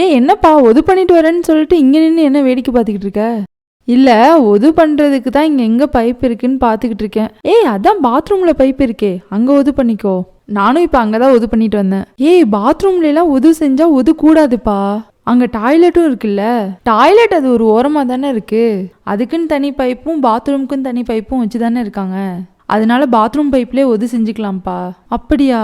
ஏன் என்னப்பா ஒது பண்ணிட்டு வரேன்னு சொல்லிட்டு இங்கே நின்று என்ன வேடிக்கை பார்த்துக்கிட்டு இருக்க? இல்லை ஒது பண்ணுறதுக்கு தான் இங்கே எங்கே பைப் இருக்குன்னு பார்த்துக்கிட்டு இருக்கேன். ஏய் அதான் பாத்ரூமில் பைப் இருக்கே. அங்கே ஒது பண்ணிக்கோ. நானும் இப்போ அங்கே தான் ஒது பண்ணிட்டு வந்தேன். ஏய் பாத்ரூம்லாம் ஒது செஞ்சால் ஒது கூடாதுப்பா அங்கே டாய்லெட்டும் இருக்குல்ல. டாய்லெட் அது ஒரு ஓரமாக தானே இருக்குது அதுக்குன்னு தனி பைப்பும் பாத்ரூமுக்குன்னு தனி பைப்பும் வச்சு தானே இருக்காங்க. அதனால பாத்ரூம் பைப்லேயே ஒது செஞ்சுக்கலாம்ப்பா. அப்படியா?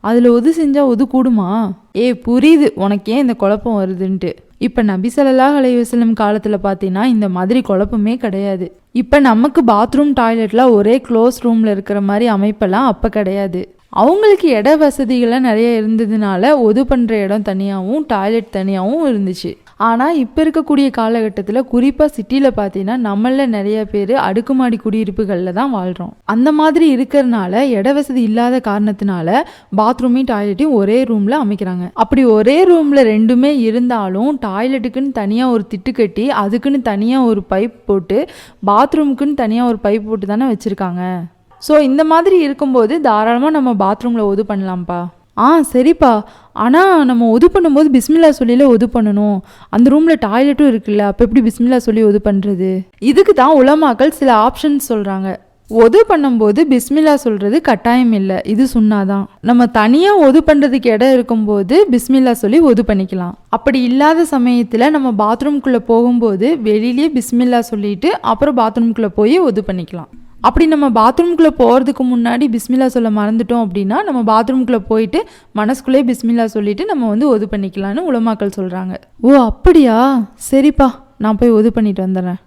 அதில் ஒது செஞ்சால் ஒது கூடுமா? ஏ புரியுது. உனக்கு ஏன் இந்த குழப்பம் வருதுன்ட்டு. இப்போ நபிசலல்லாஹ் அலைவசலம் காலத்தில் பார்த்தீங்கன்னா இந்த மாதிரி குழப்பமே கிடையாது. இப்போ நமக்கு பாத்ரூம் டாய்லெட்லாம் ஒரே க்ளோஸ் ரூமில் இருக்கிற மாதிரி அமைப்பெல்லாம் அப்போ கிடையாது. அவங்களுக்கு இட வசதிகள்லாம் நிறைய இருந்ததுனால ஒது பண்ணுற இடம் தனியாகவும் டாய்லெட் தனியாகவும் இருந்துச்சு. ஆனால் இப்போ இருக்கக்கூடிய காலகட்டத்தில் குறிப்பாக சிட்டியில் பார்த்தீங்கன்னா நம்மள நிறைய பேர் அடுக்குமாடி குடியிருப்புகளில் தான் வாழ்கிறோம் அந்த மாதிரி இருக்கிறனால இட வசதி இல்லாத காரணத்தினால பாத்ரூமையும் டாய்லெட்டையும் ஒரே ரூமில் அமைக்கிறாங்க. அப்படி ஒரே ரூமில் ரெண்டுமே இருந்தாலும் டாய்லெட்டுக்குன்னு தனியாக ஒரு திட்டு கட்டி அதுக்குன்னு தனியாக ஒரு பைப் போட்டு பாத்ரூமுக்குன்னு தனியாக ஒரு பைப் போட்டு தானே வச்சுருக்காங்க. ஸோ இந்த மாதிரி இருக்கும்போது தாராளமாக நம்ம பாத்ரூமில் ஒது பண்ணலாம்ப்பா. ஆ சரிப்பா. ஆனால் நம்ம ஒது பண்ணும்போது பிஸ்மில்லா சொல்லியில் ஒது பண்ணணும். அந்த ரூமில் டாய்லெட்டும் இருக்குல்ல அப்போ எப்படி பிஸ்மில்லா சொல்லி ஒது பண்ணுறது இதுக்கு தான் உலமாக்கள் சில ஆப்ஷன்ஸ் சொல்கிறாங்க ஒது பண்ணும்போது பிஸ்மில்லா சொல்கிறது கட்டாயம் இல்லை. இது சுண்ணாதான். நம்ம தனியாக ஒது பண்ணுறதுக்கு இடம் இருக்கும்போது பிஸ்மில்லா சொல்லி ஒது பண்ணிக்கலாம். அப்படி இல்லாத சமயத்தில் நம்ம பாத்ரூம்குள்ளே போகும்போது வெளியிலேயே பிஸ்மில்லா சொல்லிட்டு அப்புறம் பாத்ரூம்குள்ளே போய் ஒது பண்ணிக்கலாம். அப்படி நம்ம பாத்ரூம்குள்ளே போகிறதுக்கு முன்னாடி பிஸ்மில்லா சொல்ல மறந்துட்டோம் அப்படின்னா நம்ம பாத்ரூம்குள்ளே போயிட்டு மனசுக்குள்ளே பிஸ்மில்லா சொல்லிவிட்டு நம்ம வந்து ஒது பண்ணிக்கலாம்னு உலமாக்கள் சொல்கிறாங்க ஓ அப்படியா? சரிப்பா நான் போய் ஒது பண்ணிட்டு வந்துடுறேன்.